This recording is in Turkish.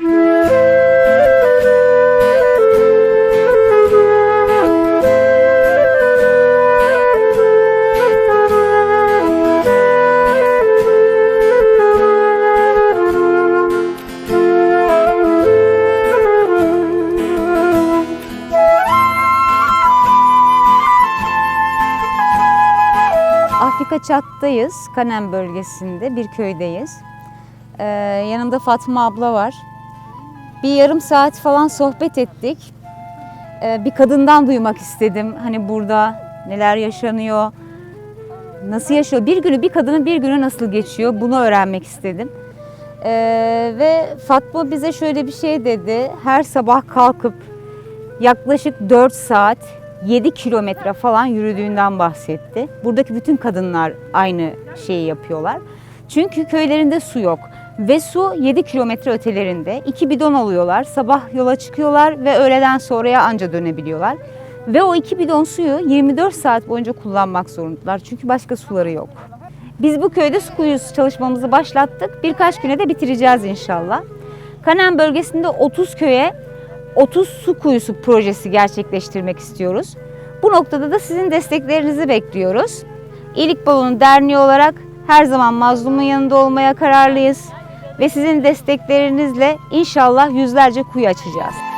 Afrika Çat'tayız, Kanem bölgesinde bir köydeyiz. Ee, yanımda Fatma abla var. Bir yarım saat falan sohbet ettik. Ee, bir kadından duymak istedim. Hani burada neler yaşanıyor, nasıl yaşıyor, bir günü bir kadının bir günü nasıl geçiyor bunu öğrenmek istedim. Ee, ve Fatma bize şöyle bir şey dedi. Her sabah kalkıp yaklaşık 4 saat 7 kilometre falan yürüdüğünden bahsetti. Buradaki bütün kadınlar aynı şeyi yapıyorlar. Çünkü köylerinde su yok ve su 7 kilometre ötelerinde. İki bidon alıyorlar, sabah yola çıkıyorlar ve öğleden sonraya anca dönebiliyorlar. Ve o iki bidon suyu 24 saat boyunca kullanmak zorundalar çünkü başka suları yok. Biz bu köyde su kuyusu çalışmamızı başlattık. Birkaç güne de bitireceğiz inşallah. Kanem bölgesinde 30 köye 30 su kuyusu projesi gerçekleştirmek istiyoruz. Bu noktada da sizin desteklerinizi bekliyoruz. İyilik Balonu Derneği olarak her zaman mazlumun yanında olmaya kararlıyız ve sizin desteklerinizle inşallah yüzlerce kuyu açacağız.